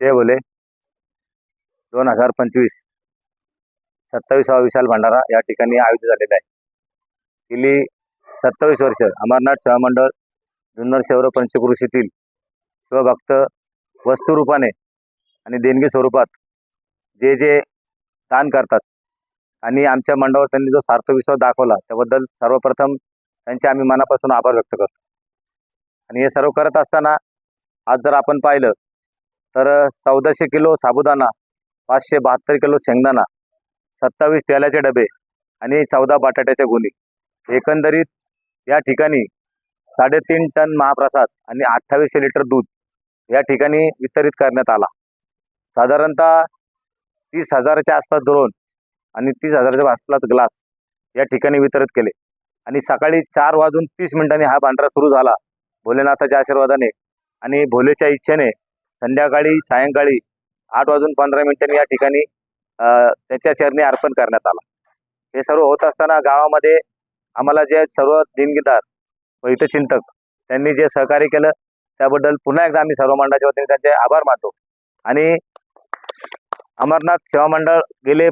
जय बोले दोन हजार पंचवीस सत्तावीसावा विशाल भंडारा या ठिकाणी आयोजित झालेला आहे. गेली सत्तावीस वर्ष अमरनाथ सहमंडळ मंडळ जुन्नर शहर पंचकृषीतील शिवभक्त वस्तुरूपाने आणि देणगी स्वरूपात जे जे दान करतात आणि आमच्या मंडळावर त्यांनी जो सार्थ विश्वास दाखवला त्याबद्दल सर्वप्रथम त्यांचे आम्ही मनापासून आभार व्यक्त करतो. आणि हे सर्व करत असताना आज जर आपण पाहिलं तर चौदाशे किलो साबुदाणा पाचशे बहात्तर किलो शेंगदाणा सत्तावीस तेलाचे डबे आणि चौदा बटाट्याच्या गुणी. एकंदरीत या ठिकाणी साडेतीन टन महाप्रसाद आणि अठ्ठावीसशे लिटर दूध या ठिकाणी वितरित करण्यात आला. साधारणतः तीस हजाराच्या आसपास द्रोण आणि तीस हजाराच्या आसपास ग्लास या ठिकाणी वितरित केले. आणि सकाळी चार वाजून तीस मिनिटांनी हा भांडारा सुरू झाला. भोलेनाथाच्या आशीर्वादाने आणि भोलेच्या इच्छेने संध्याकाळी सायंकाळी आठ वाजून पंधरा मिनिटांनी या ठिकाणी त्याच्या चरणी अर्पण करण्यात आला. हे सर्व होत असताना गावामध्ये आम्हाला जे सर्व दिनगीदार हितचिंतक त्यांनी जे सहकार्य केलं त्याबद्दल पुन्हा एकदा आम्ही सर्व मंडळाच्या वतीने त्यांचे आभार मानतो. आणि अमरनाथ सेवा मंडळ गेले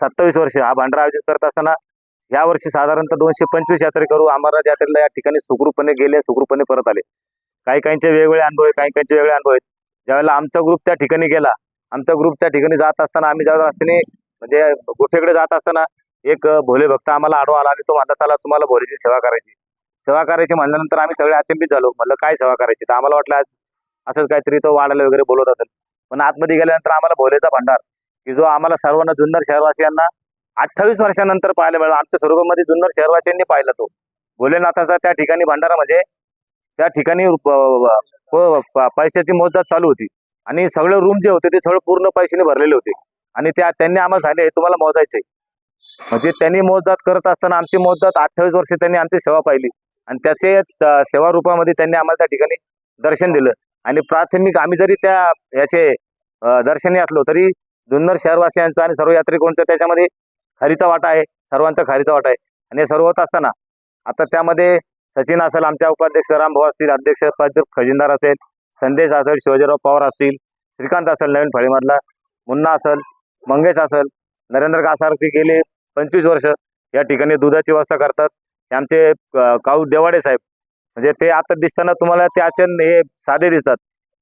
सत्तावीस वर्ष हा भांडारा आयोजित करत असताना यावर्षी साधारणतः दोनशे पंचवीस यात्रेकरू अमरनाथ यात्रेला या ठिकाणी सुखरूपणे गेले सुखरूपपणे परत आले. काही काहींचे वेगवेगळे अनुभव आहेत काही काहींचे वेगळे अनुभव आहेत. ज्यावेळेला आमचा ग्रुप त्या ठिकाणी गेला आमचा ग्रुप त्या ठिकाणी जात असताना आम्ही ज्यावेळेला असताना म्हणजे गोठेकडे जात असताना एक भोले भक्त आम्हाला आडवा आला आणि तो म्हणता आला तुम्हाला भोलेची सेवा करायची. सेवा करायची म्हणल्यानंतर आम्ही सगळे अचंबित झालो. म्हणलं काय सेवा करायची? तर आम्हाला वाटलं आज असंच काहीतरी तो वाढायला वगैरे बोलत असेल. पण आतमध्ये गेल्यानंतर आम्हाला भोलेचा भंडार की जो आम्हाला सर्वांना जुन्नर शहरवासियांना अठ्ठावीस वर्षानंतर पाहायला मिळाला. आमच्या स्वरूपामध्ये जुन्नर शहरवासियांनी पाहिला तो. भोलेनाथाचा त्या ठिकाणी भंडारा म्हणजे त्या ठिकाणी प- प- पैशाची मोजदात चालू होती. आणि सगळे रूम जे होते ते सगळे पूर्ण पैशाने भरलेले होते. आणि त्या त्यांनी आम्हाला सांगितले "हे तुम्हाला मोजायचंय. म्हणजे त्यांनी मोजदात करत असताना आमची मोजदात अठ्ठावीस वर्ष त्यांनी आमची सेवा पाहिली. आणि त्याचे स- सेवा रूपामध्ये त्यांनी आम्हाला त्या ठिकाणी दर्शन दिलं. आणि प्राथमिक आम्ही जरी त्या याचे दर्शनी असलो तरी जुन्नर शहरवासियांचा आणि सर्व यात्रिकोणचा त्याच्यामध्ये खारीचा वाटा आहे. सर्वांचा खारीचा वाटा आहे. आणि हे सर्व होत असताना आता त्यामध्ये सचिन असेल आमच्या उपाध्यक्ष रामभाऊ असतील अध्यक्ष खजिनदार असेल संदेश असेल शिवाजीराव पवार असतील श्रीकांत असेल नवीन फळीमधला मुन्ना असेल मंगेश असेल नरेंद्र कासारखी गेले पंचवीस वर्ष या ठिकाणी दुधाची व्यवस्था करतात. आमचे काऊ देवाडे साहेब म्हणजे ते आता दिसताना तुम्हाला ते आचन हे साधे दिसतात.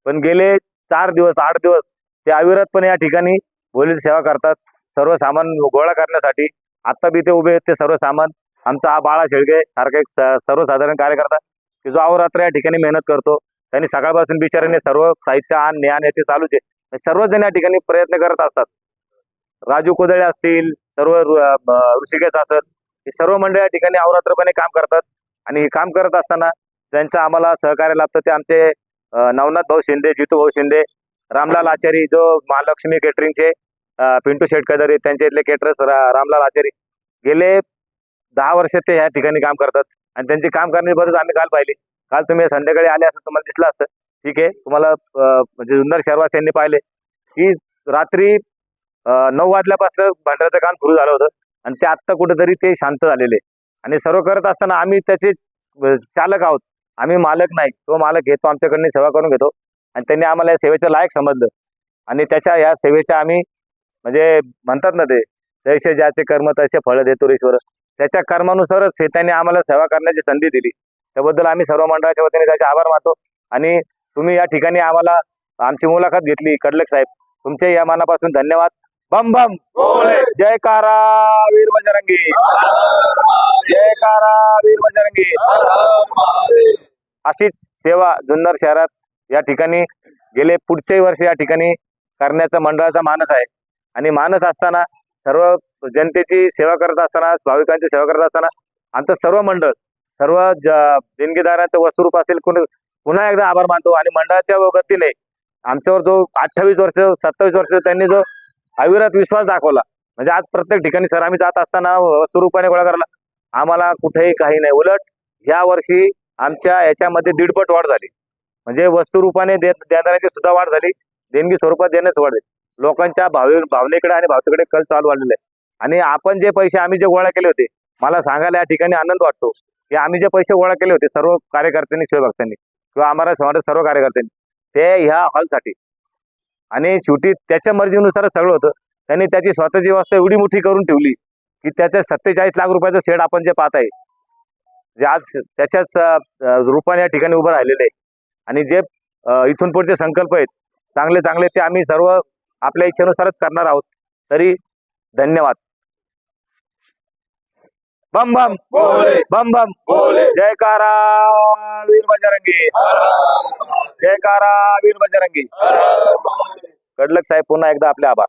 पण गेले चार दिवस आठ दिवस ते अविरतपणे या ठिकाणी बोलील सेवा करतात. सर्व सामान गोळा करण्यासाठी आत्ता बी ते उभे आहेत ते सर्व सामान आमचा हा बाळा शेळके सारखा एक सर्वसाधारण कार्यकर्ता की जो अहोरात्र या ठिकाणी मेहनत करतो. त्यांनी सकाळपासून बिचाराने सर्व साहित्य आण ज्ञान याचे चालूच आहे. सर्वजण या ठिकाणी प्रयत्न करत असतात. राजू कोदळे असतील सर्व ऋषिकेश असत हे सर्व मंडळ या ठिकाणी अहोरात्रपणे काम करतात. आणि हे काम करत असताना त्यांचं आम्हाला सहकार्य लाभतं ते आमचे नवनाथ भाऊ शिंदे जितू भाऊ शिंदे रामलाल आचारी जो महालक्ष्मी केटरिंगचे पिंटू शेटकदरी त्यांचे इथले केटरस रामलाल आचारी गेले दहा वर्ष ते या ठिकाणी काम करतात. आणि त्यांची काम करण्याची पद्धत आम्ही काल पाहिली. काल तुम्ही संध्याकाळी आले असं तुम्हाला दिसलं असतं. ठीक आहे. तुम्हाला म्हणजे म्हणजे जुन्नर शहरवासियांनी पाहिले. की रात्री नऊ वाजल्यापासून भांडऱ्याचं काम सुरू झालं होतं. आणि ते आत्ता कुठेतरी ते शांत झालेले. आणि सर्व करत असताना आम्ही त्याचे चालक आहोत. आम्ही मालक नाही. तो मालक घेतो आमच्याकडनं सेवा करून घेतो. आणि त्यांनी आम्हाला या सेवेचं लायक समजलं. आणि त्याच्या या सेवेच्या आम्ही म्हणजे म्हणतात ना ते जैसे ज्याचे कर्म तसे फळ देतो ईश्वर. त्याच्या कर्मानुसारच हे त्यांनी आम्हाला सेवा करण्याची संधी दिली. त्याबद्दल आम्ही सर्व मंडळाच्या वतीने त्याचे आभार मानतो. आणि तुम्ही या ठिकाणी आम्हाला आमची मुलाखत घेतली कडलक साहेब. तुमच्या या मनापासून धन्यवाद. बम बम. जयकारा वीर बजरंगी. जयकारा वीर बजरंगी. अशीच सेवा जुन्नर शहरात या ठिकाणी गेले पुढचे वर्ष या ठिकाणी करण्याचा मंडळाचा मानस आहे. आणि मानस असताना सर्व जनतेची सेवा करत असताना भाविकांची सेवा करत असताना आमचं सर्व मंडळ सर्व ज- देणगीदारांचं वस्तुरूप असेल कोण पुन्हा एकदा आभार मानतो. आणि मंडळाच्या वतीने आमच्यावर जो अठ्ठावीस वर्ष सत्तावीस वर्ष त्यांनी जो अविरत विश्वास दाखवला म्हणजे आज प्रत्येक ठिकाणी सर आम्ही जात असताना वस्तुरूपाने गोळा करायला आम्हाला कुठेही काही नाही. उलट ह्या वर्षी आमच्या याच्यामध्ये दीडपट वाढ झाली. म्हणजे वस्तुरूपाने देत देणाऱ्याची सुद्धा वाढ झाली. देणगी स्वरूपात देण्याच वाढली. लोकांच्या भावे भावनेकडे आणि भावतेकडे कल चालू वाढलेला आहे. आणि आपण जे पैसे आम्ही जे गोळा केले होते मला सांगायला या ठिकाणी आनंद वाटतो की आम्ही जे पैसे गोळा केले होते सर्व कार्यकर्त्यांनी शिवभक्तांनी किंवा आम्हाला समाजात सर्व कार्यकर्त्यांनी ते ह्या हॉलसाठी. आणि शेवटी त्याच्या मर्जीनुसारच सगळं होतं. त्यांनी त्याची स्वतःची व्यवस्था एवढी मोठी करून ठेवली की त्याच्या सत्तेचाळीस लाख रुपयाचं शेड आपण जे पाहत आहे जे आज त्याच्याच रूपाने या ठिकाणी उभं राहिलेलं आहे. आणि जे इथून पुढचे संकल्प आहेत चांगले चांगले ते आम्ही सर्व आपल्या इच्छेनुसारच करणार आहोत. तरी धन्यवाद. बम बम। बम बम। जयकारा वीर बजरंगी। जयकारा वीर बजरंगी। कडलक साहेब पुन्हा एकदा आपले आभार.